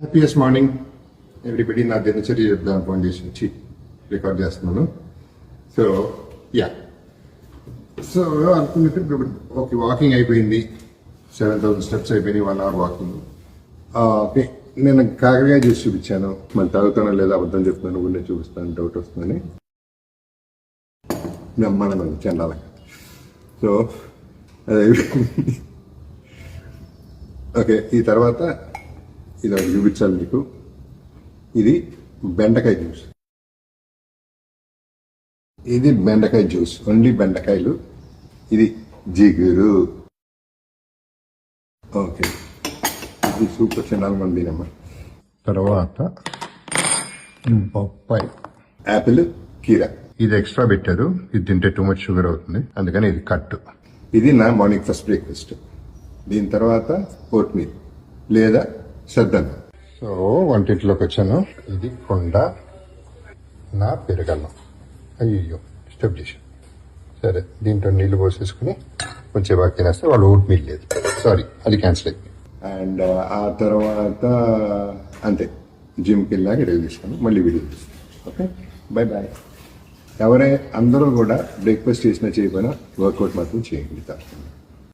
Happiest morning everybody నా దినచర్య చెప్దాం. ఫోన్ చేసి వచ్చి రికార్డ్ చేస్తున్నాను. సో యా సో అనుకున్నట్టు ఇప్పుడు ఓకే వాకింగ్ అయిపోయింది. సెవెన్ థౌసండ్ స్టెప్స్ అయిపోయినాయి వన్ అవర్ వాకింగ్ ఓకే నేను కాకరకాయ చేసి చూపించాను. మళ్ళీ తాగుతానో లేదా అబద్ధం చెప్తున్నాను కూడా చూపిస్తాను. డౌట్ వస్తుందని. బ్రహ్మాండంగా ఉంది సో అదే ఓకే ఈ తర్వాత ఇది ఒకటి చూపించాలి మీకు. ఇది బెండకాయ జ్యూస్. ఇది బెండకాయ జ్యూస్. ఓన్లీ బెండకాయలు. ఇది జిగురు. ఓకే. ఇది సూపర్ ఉంది అమ్మా. తర్వాత బొప్పాయి. యాపిల్ కీరా. ఇది ఎక్స్ట్రా పెట్టారు. ఇది తింటే టూ మచ్ షుగర్ అవుతుంది. అందుకని ఇది కట్. ఇది నా మార్నింగ్ ఫస్ట్ బ్రేక్ఫాస్ట్. దీని తర్వాత ఓట్ మీల్ లేదా సద్దన్ సో వంటింట్లోకి వచ్చాను ఇది కొండ నా పెరగల్లం. అయ్యో స్టెప్ చేశాను సరే దీంట్లో నీళ్ళు పోసేసుకుని కొంచెం బాగా తినేస్తే వాళ్ళు ఓట్ మీల్ లేదు. సారీ అది క్యాన్సిల్ అయింది. అండ్ uh, ఆ తర్వాత అంతే. జిమ్కి వెళ్ళాక రెడీ తీసుకున్నాను మళ్ళీ వీడియో ఓకే బై బాయ్ ఎవరే అందరూ కూడా బ్రేక్ఫాస్ట్ చేసినా చేయకపోయినా వర్కౌట్ మాత్రం చేయండి తప్పకుండా.